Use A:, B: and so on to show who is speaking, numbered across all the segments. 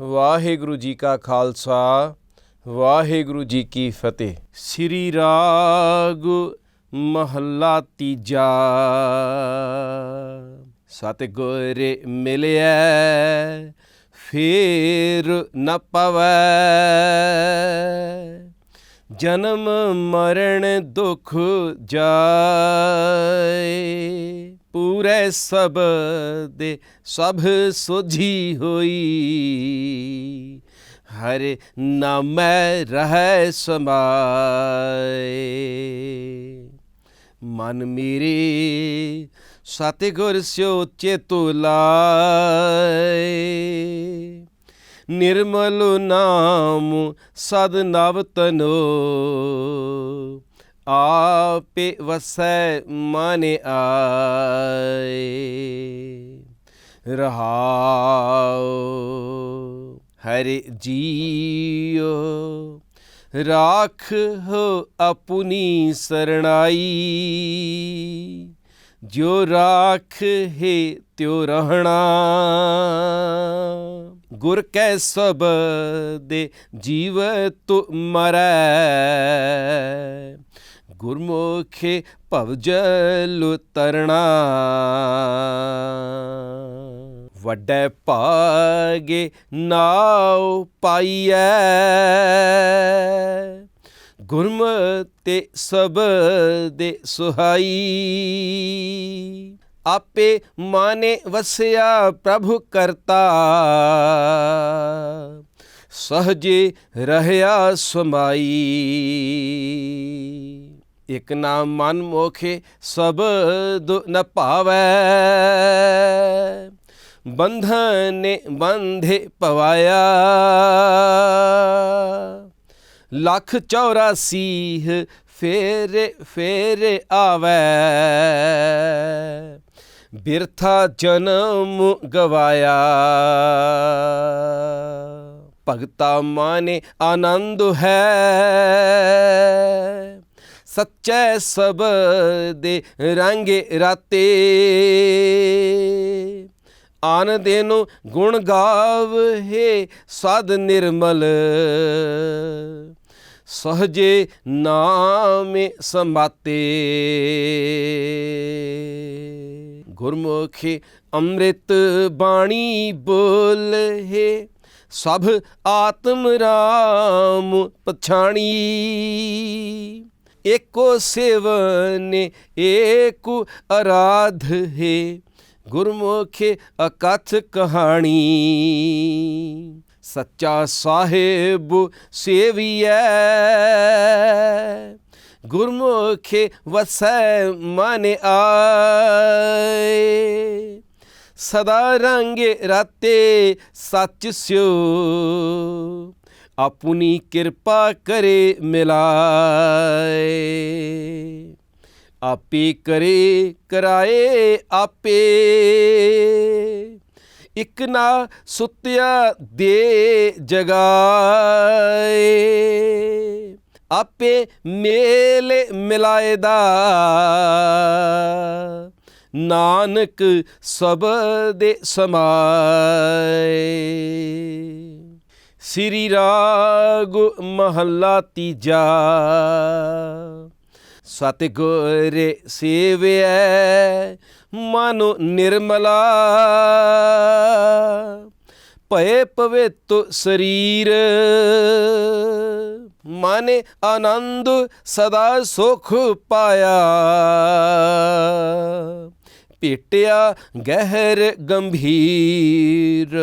A: ਵਾਹਿਗੁਰੂ ਜੀ ਕਾ ਖਾਲਸਾ, ਵਾਹਿਗੁਰੂ ਜੀ ਕੀ ਫਤਿਹ। ਸ੍ਰੀ ਰਾਗ ਮਹੱਲਾ ਤੀਜਾ। ਸਤਿਗੁਰ ਮਿਲਿਆ ਫੇਰ ਨ ਪਵੈ। ਜਨਮ ਮਰਨ ਦੁਖ ਜਾਏ। ਪੂਰੇ ਸਭ ਦੇ ਸਭ ਸੁਝੀ ਹੋਈ। ਹਰ ਨਾਮੈ ਰਹਿ ਸਮਾਏ। ਮਨ ਮੇਰੇ ਸਤਿਗੁਰ ਸਿਓ ਚੇਤੁ ਲਾਏ ਨਿਰਮਲ ਨਾਮ ਸਦ ਨਵ ਤਨੋ। ਆਪੇ ਵਸੈ ਮਨ ਆਏ। ਰਹਾਉ ਹਰਿ ਜੀਉ। ਰਾਖ ਹੋ ਆਪਣੀ ਸਰਣਾਈ। ਜੋ ਰਾਖ ਹੈ ਤਿਉ ਰਹਿਣਾ। ਗੁਰ ਕੈ ਸਬ ਦੇ ਜੀਵ ਤੁ ਮਰੈ। ਗੁਰਮੁਖੇ ਭਵਜਲ ਤਰਣਾ ਵੱਡੇ ਭਾਗੇ ਨਾਉ ਪਾਈਐ। ਗੁਰਮਤਿ ਸਬ ਦੇ ਸੁਹਾਈ। ਆਪੇ ਮਾਨੇ ਵਸਿਆ ਪ੍ਰਭੂ ਕਰਤਾ। ਸਹਜੇ ਰਹਿਆ ਸਮਾਈ। ਇਕ ਨਾਮ ਮਨ ਮੋਖੇ ਸਬਦ ਨ ਭਾਵੈ। ਬੰਧਨੇ ਬੰਧੇ ਪਵਾਇਆ। ਲੱਖ 84 ਫੇਰੇ ਫੇਰੇ ਆਵੈ। ਬਿਰਥਾ ਜਨਮ ਗਵਾਇਆ। ਭਗਤਾ ਮਾਨੇ ਆਨੰਦ ਹੈ। ਸੱਚੇ ਸਬ ਦੇ ਰੰਗੇ ਰਾਤੇ। ਆਨ ਦੇਨੋ ਗੁਣ ਗਾਵਹਿ ਸਦ ਨਿਰਮਲ। ਸਹਜੇ ਨਾਮੇ ਸਮਾਤੇ ਗੁਰਮੁਖੀ ਅੰਮ੍ਰਿਤ ਬਾਣੀ ਬੋਲਹਿ ਸਭ ਆਤਮ ਰਾਮ ਪਛਾਣੀ। ਏਕੋ ਸੇਵਨੇ, ਏਕੋ ਅਰਾਧ ਹੈ। ਗੁਰਮੁਖੇ ਅਕਥ ਕਹਾਣੀ, ਸੱਚਾ ਸਾਹਿਬ ਸੇਵੀਐ। ਗੁਰਮੁਖੇ ਵਸੈ ਮਨ ਆਏ। ਸਦਾ ਰੰਗੇ ਰਾਤੇ ਸੱਚ ਸਿਓ। ਆਪਣੀ ਕਿਰਪਾ ਕਰੇ ਮਿਲਾਏ। ਆਪੇ ਕਰੇ, ਕਰਾਏ ਆਪੇ। ਇਕ ਨਾ ਸੁਤਿਆ ਦੇ ਜਗਾਏ। ਆਪੇ ਮੇਲ ਮਿਲਾਏਦਾ ਨਾਨਕ ਸਭ ਦੇ ਸਮਾਏ। ਸ੍ਰੀ ਰਾਗ ਮਹੱਲਾ ਤੀਜਾ। ਸਤਿਗੁਰ ਸੇਵਿਐ, ਮਨੁ ਨਿਰਮਲਾ। ਭਏ ਪਵਿੱਤ ਸਰੀਰ, ਮਨ ਆਨੰਦ ਸਦਾ ਸੁਖ ਪਾਇਆ। ਪੇਟਿਆ ਗਹਿਰ ਗੰਭੀਰ।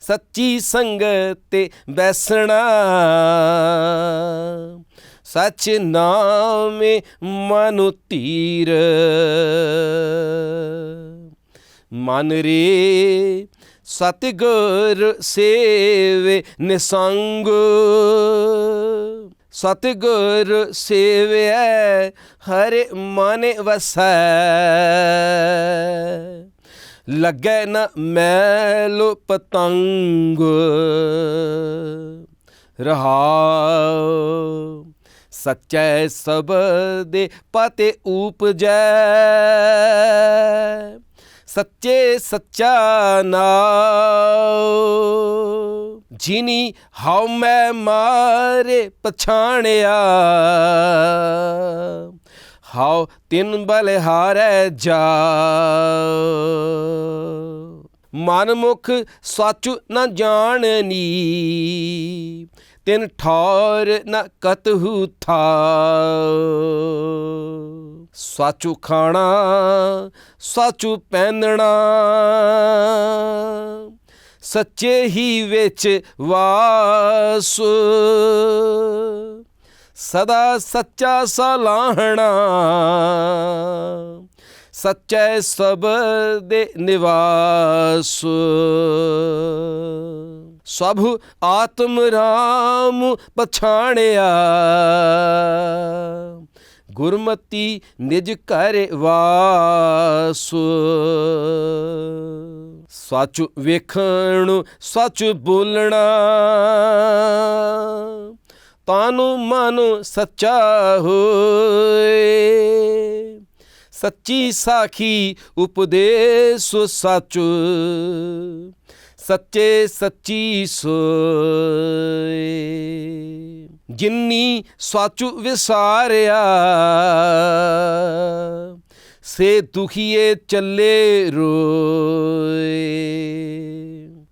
A: ਸੱਚੀ ਸੰਗਤ ਬੈਸਣਾ। ਸਚ ਨਾਮੇ ਮਨੁ ਤੀਰ। ਮਨ ਰੇ ਸਤਿਗੁਰ ਸੇਵੇ ਨਿਸੰਗ। ਸਤਿਗੁਰ ਸੇਵਿਐ ਹਰਿ ਮਨ ਵਸੈ। ਲੱਗੈ ਨ ਮੈਲ ਪਤੰਗ। ਰਹਾਉ, ਸਚੈ ਸਬਦੇ ਪਤੇ ਊਪਜੈ ਸੱਚੇ ਸੱਚਾ ਨਾਮ ਜਿਨੀ ਹਉ ਮੈਂ ਮਾਰੇ ਪਛਾਣਿਆ। ਹਉ ਤਿਨ ਬਲਿਹਾਰੈ ਜਾ। ਮਨ ਮੁਖ ਸੱਚ ਨ ਜਾਣਨੀ, ਤਿਨ ਠੌਰ ਨ ਕਤਹੂ ਥਾ। ਸਾਚੂ ਖਾਣਾ, ਸਾਚੂ ਪਹਿਨਣਾ, ਸੱਚੇ ਹੀ ਵਿੱਚ ਵਾਸ। ਸਦਾ ਸੱਚਾ ਸਲਾਹਣਾ। ਸੱਚੇ ਸਭ ਦੇ ਨਿਵਾਸ। ਸਭ ਆਤਮ ਰਾਮ ਪਛਾਣਿਆ। ਗੁਰਮਤੀ ਨਿਜ ਘਰ ਵਾਸ। ਸੱਚ ਵੇਖਣ, ਸੱਚ ਬੋਲਣਾ। ਤਾਨੂੰ ਮਨ ਸੱਚਾ ਹੋਏ। ਸੱਚੀ ਸਾਖੀ ਉਪਦੇਸ ਸੱਚ। ਸੱਚੇ ਸੱਚੀ ਸੋਏ। ਜਿੰਨੀ ਸੱਚ ਵਿਸਾਰਿਆ, ਸੇ ਦੁਖੀਏ ਚੱਲੇ ਰੋਏ।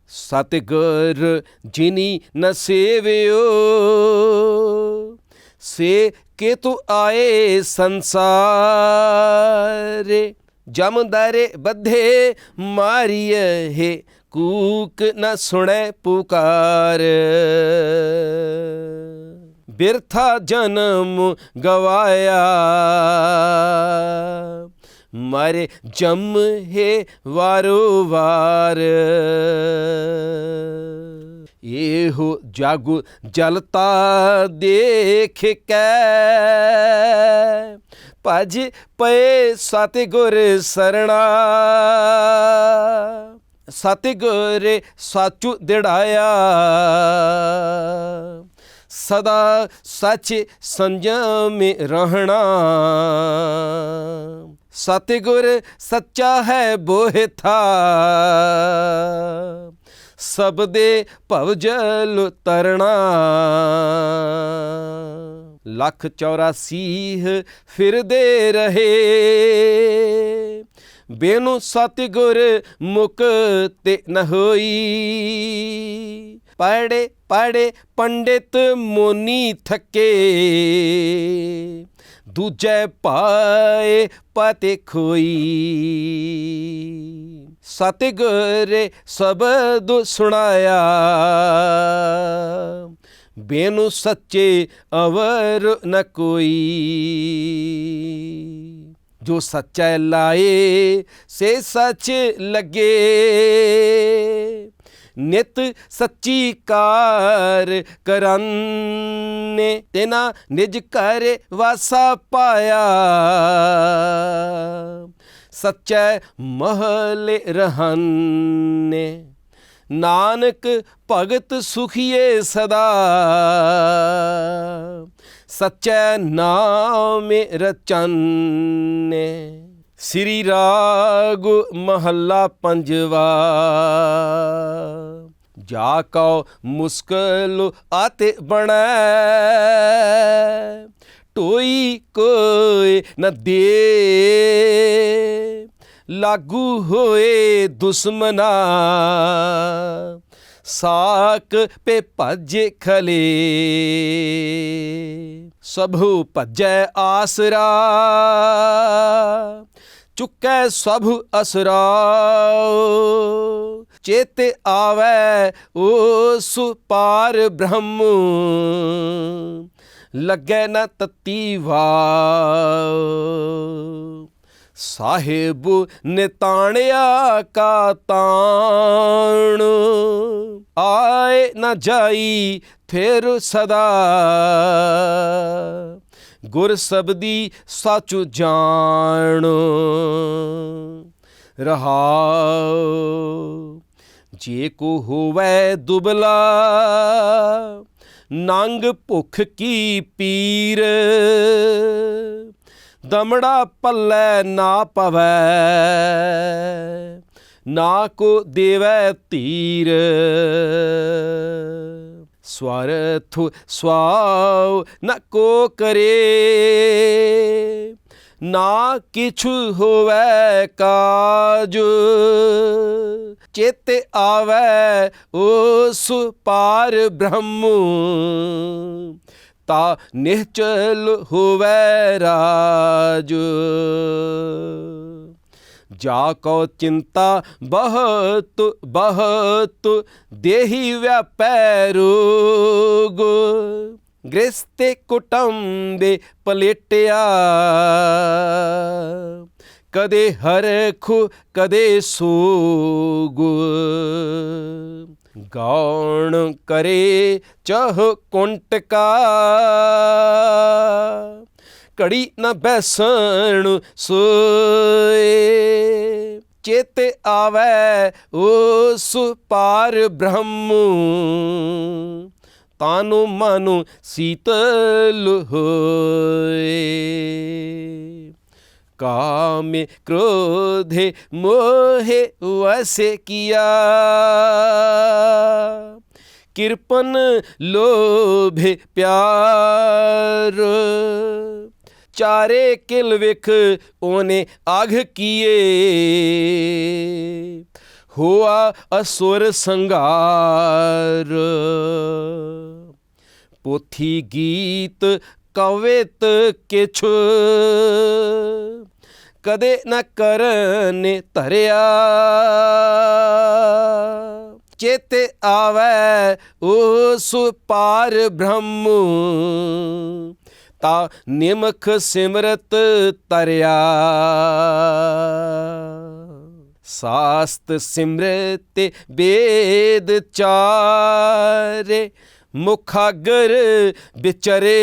A: ਸਤਿਗੁਰ ਜਿਨੀ ਨ ਸੇਵਿਓ, ਸੇ ਕੇ ਤੂੰ ਆਏ ਸੰਸਾਰ ਜਮਦਾਰੇ ਬੱਧੇ ਮਾਰੀਏ ਹੈ, ਕੂਕ ਨ ਸੁਣੈ ਪੁਕਾਰ। ਬਿਰਥਾ ਜਨਮ ਗਵਾਇਆ। ਮਰੇ ਜਮ ਹੈ ਵਾਰੋ ਵਾਰ। ਇਹੋ ਜਾਗੁ ਜਲਤਾ ਦੇਖ ਕੇ ਭਜ ਪਏ ਸਤਿਗੁਰ ਸਰਣਾ। ਸਤਿਗੁਰ ਸਾਚੂ ਦਿੜਾਇਆ। ਸਦਾ ਸੱਚ ਸੰਜਮ ਰਹਿਣਾ। ਸਤਿਗੁਰ ਸੱਚਾ ਹੈ ਬੋਹਿਥਾ। ਸਭ ਦੇ ਭਵ ਜਲ ਤਰਣਾ। ਲੱਖ 84 ਫਿਰਦੇ ਰਹੇ। ਬੇਨੂ ਸਤਿਗੁਰ ਮੁਕ ਤੇ ਨ ਹੋਈ। ਪੜੇ ਪੜੇ ਪੰਡਿਤ ਮੋਨੀ ਥਕੇ। ਦੂਜੇ ਪਾਏ ਪਤੇ ਖੋਈ। ਸਤਿਗੁਰ ਸ਼ਬਦ ਸੁਣਾਇਆ। ਬੇਨੂ ਸੱਚੇ ਅਵਰ ਨ ਕੋਈ। ਜੋ ਸੱਚਾ ਲਾਏ, ਸੇ ਸੱਚ ਲੱਗੇ। ਨਿਤ ਸੱਚੀ ਕਾਰ ਕਰਨੇ ਤੇਨਾ ਨਿਜ ਘਰ ਵਾਸਾ ਪਾਇਆ। ਸੱਚੇ ਮਹਲੇ ਰਹਨੇ, ਨਾਨਕ ਭਗਤ ਸੁਖੀਏ ਸਦਾ। ਸੱਚੇ ਨਾਮੇ ਰਚਨੇ। ਸ੍ਰੀ ਰਾਗ ਮਹੱਲਾ ਪੰਜਵਾ। ਜਾ ਕਉ ਮੁਸਕਲ ਆਤੇ ਬਣੈ, ਟੋਈ ਕੋਈ ਨ ਦੇ। ਲਾਗੂ ਹੋਏ ਦੁਸ਼ਮਨਾ, ਸਾਕ ਪੇ ਭਜ ਖਲੇ। ਸਭੂ ਭਜੈ ਆਸਰਾ। ਚੁੱਕੈ ਸਭ ਅਸਰਾ ਚੇਤ ਆਵੈ ਉਸ ਪਾਰ ਬ੍ਰਹਮ। ਲੱਗੈ ਨ ਤਤੀ ਵਾ ਸਾਹਿਬ ਨਿਤਾਣਿਆ ਕਾ ਤਾਣ। ਆਏ ਨ ਜਾਈ ਫਿਰ ਸਦਾ। ਗੁਰ ਸਬਦੀ ਸੱਚ ਜਾਣ। ਰਹਾਉ, ਜੇ ਕੋ ਹੋਵੇ ਦੁਬਲਾ, ਨੰਗ ਭੁਖ ਕੀ ਪੀਰ। ਦਮੜਾ ਪੱਲੇ ਨਾ ਪਵੈ, ਨਾ ਕੋ ਦੇਵੈ ਤੀਰ। ਸਵਰਥ ਸਵਾਉ ਨ ਕੋ ਕਰੇ। ਨਾ ਕਿਛੁ ਹੋਵੈ ਕਾਜ, ਚੇਤੇ ਆਵੈ ਉਸ ਪਾਰ ਬ੍ਰਹਮ। ਤਾ ਨਿਹਚਲ ਹੋਵੇ ਰਾਜ। ਜਾ ਕੋ ਚਿੰਤਾ ਬਹੁਤ ਬਹੁਤ ਦੇਹੀ ਵਿਆਪੈ ਰੋਗ ਗ੍ਰਸਤੇ ਕੁਟੰਬੇ ਪਲੇਟਿਆ। ਕਦੇ ਹਰਖੁ, ਕਦੇ ਸੋਗ। ਗਾਉਣ ਕਰੇ ਚਹ ਕੁੰਟਕਾ। ਘੜੀ ਨਾ ਬੈਸਣ ਸੋਏ। ਚੇਤੇ ਆਵੈ ਉਸ ਪਾਰ ਬ੍ਰਹਮ। ਤਾਨੁ ਮਨੁ ਸੀਤਲ ਹੋਏ। ਕਾਮੇ ਕ੍ਰੋਧੇ ਮੋਹੇ ਵਸੇ ਕੀਆ। ਕਿਰਪਨ ਲੋਭੇ ਪਿਆਰ। ਚਾਰੇ ਕਿਲ ਵਿਖ, ਉਹਨੇ ਆਘ ਕੀਏ। ਹੋਆ ਅਸੁਰ ਸੰਘਾਰ। ਪੋਥੀ ਗੀਤ ਕਵਿਤ ਕਿਛ, ਕਦੇ ਨ ਕਰਨੇ ਧਰਿਆ। ਚੇਤੇ ਆਵੈ ਉਸ ਪਾਰ ਬ੍ਰਹਮ ਤਾ ਨਿਮਖ ਸਿਮਰਤ ਤਰਿਆ। ਸਾਸਤ ਸਿਮਰਤ ਵੇਦ ਚਾਰੇ ਮੁਖਾਗਰ ਵਿਚਰੇ।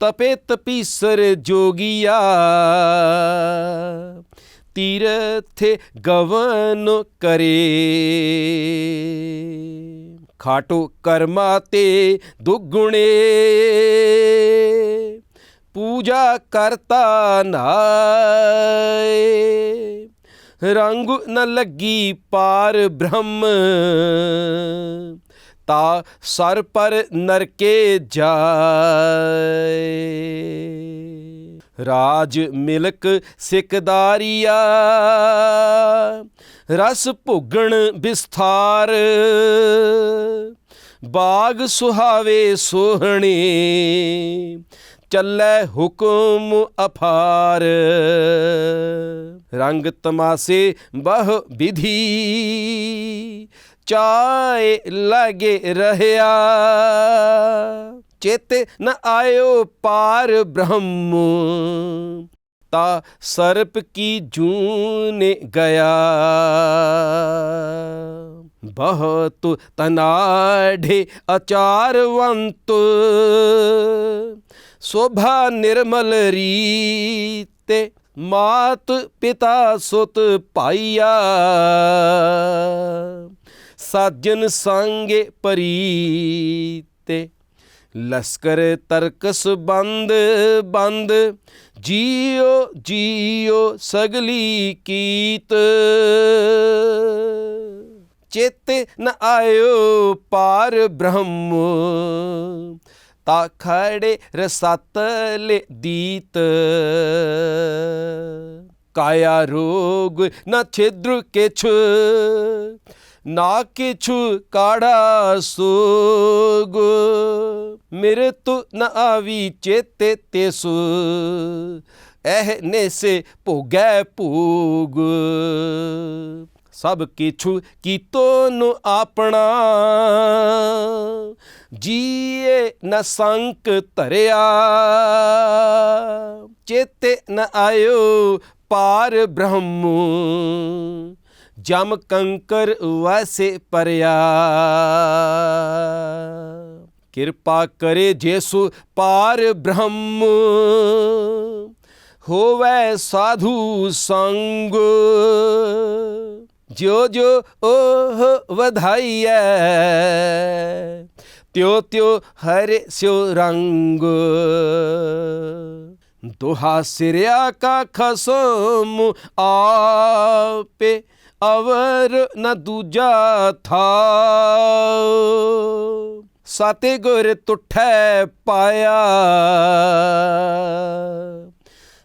A: ਤਪੇ ਤਪੀਸਰ ਜੋਗੀਆ, ਤੀਰਥ ਗਵਨ ਕਰੇ। ਖਾਟੋ ਕਰਮਾ ਤੇ ਦੁਗੁਣੇ। ਪੂਜਾ ਕਰਤਾ ਨਾਏ। ਰੰਗ ਨ ਲੱਗੀ ਪਾਰ ਬ੍ਰਹਮ। ਤਾ ਸਰ ਪਰ ਨਰਕੇ ਜਾਏ। ਰਾਜ ਮਿਲਕ ਸਿਕਦਾਰੀਆ। ਰਸ ਭੋਗਣ ਵਿਸਥਾਰ। ਬਾਗ ਸੁਹਾਵੇ ਸੋਹਣੇ। ਚੱਲੈ ਹੁਕਮ ਅਫਾਰ ਰੰਗ ਤਮਾਸੇ ਬਹੁ ਵਿਧੀ। ਚਾਏ ਲਗੇ ਰਹਿਆ। ਚੇਤੇ ਨ ਆਇਓ ਪਾਰ ਬ੍ਰਹਮ। ਤਾ ਸਰਪ ਕੀ ਜੂਨ ਗਿਆ। ਬਹੁਤ ਤਨਾਢੇ ਅਚਾਰਵੰਤ। ਸੋਭਾ ਨਿਰਮਲ ਰੀਤੇ ਮਾਤ ਪਿਤਾ ਸੁਤ ਭਾਈਆ ਸਾਜਨ ਸੰਗੇ ਪਰੀਤੇ ਲਸਕਰ ਤਰਕਸ ਬੰਦ ਬੰਦ। ਜੀਓ ਜੀਓ ਸਗਲੀ ਕੀਤ। ਚੇਤੇ ਨ ਆਇਓ ਪਾਰ ਬ੍ਰਹਮ। ਤਾ ਖੜੇ ਰਸਤਲੇ ਦੀਤ। ਕਾਇਆ ਰੋਗ ਨ ਛਿਦਰ ਕਿਛ। ਨਾ ਕਿਛੁ ਕਾੜਾ ਸੋਗ। ਮੇਰੇ ਤੋ ਨ ਆਵੀ ਚੇਤੇ ਤੇਸੁ ਐਹ ਨੇਸੇ ਭੋਗੈ ਭੋਗ। ਸਭ ਕਿਛੁ ਕੀਤੋ ਨੂੰ ਆਪਣਾ। ਜੀਏ ਨ ਸੰਕ ਧਰਿਆ। ਚੇਤੇ ਨ ਆਇਓ ਪਾਰ ਬ੍ਰਹਮ। ਜਮ ਕੰਕਰ ਵਸੇ ਪਰਿਆ। ਕਿਰਪਾ ਕਰੇ ਜੇਸੂ ਪਾਰ ਬ੍ਰਹਮ। ਹੋਵੇ ਸਾਧੂ ਸੰਗ। ਜੋ ਜੋ ਉਹ ਵਧਾਈਐ, ਤਿਉ ਤਿਉ ਹਰਿ ਸਿਉ ਰੰਗ। ਦੁਹਾ ਸਿਰਿਆ ਕਾ ਖਸਮ ਆਪੇ ਅਵਰ ਨ ਦੂਜਾ ਥਾ। ਸਾਤੇ ਗੁਰ ਤੁਠੈ ਪਾਇਆ।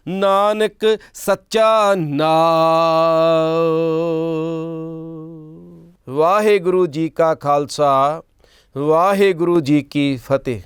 A: ਨਾਨਕ ਸੱਚਾ ਨਾਮ ਵਾਹਿਗੁਰੂ ਜੀ ਕਾ ਖਾਲਸਾ, ਵਾਹਿਗੁਰੂ ਜੀ ਕੀ ਫਤਿਹ।